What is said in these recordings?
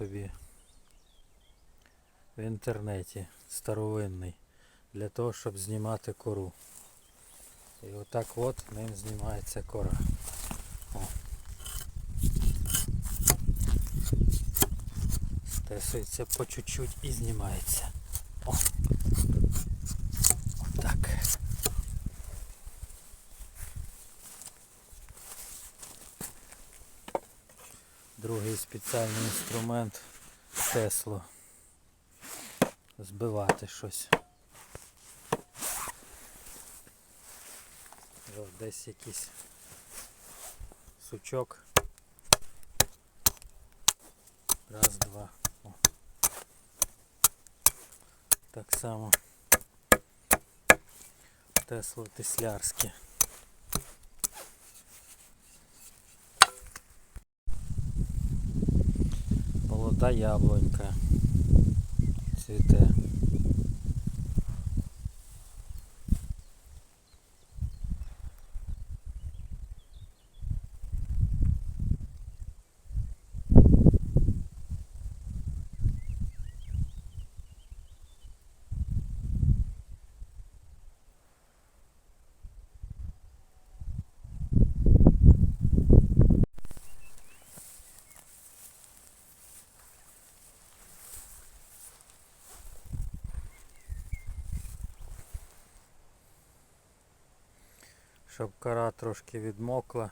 собі в інтернеті старовинний для того, щоб знімати кору. І отак от ним знімається кора. О. Стесується по чуть-чуть і знімається. О. Отак. Другий спеціальний інструмент Тесло. Збивати щось. О, Десь якийсь сучок. Раз, два. О. Так само. Тесло теслярське. Молода яблунька. Цвіте. Щоб кора трошки відмокла.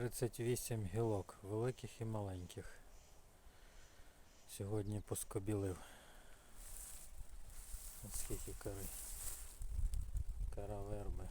38 гілок, великих і маленьких. Сьогодні поскобілив. Ось скільки кори. Кара верби.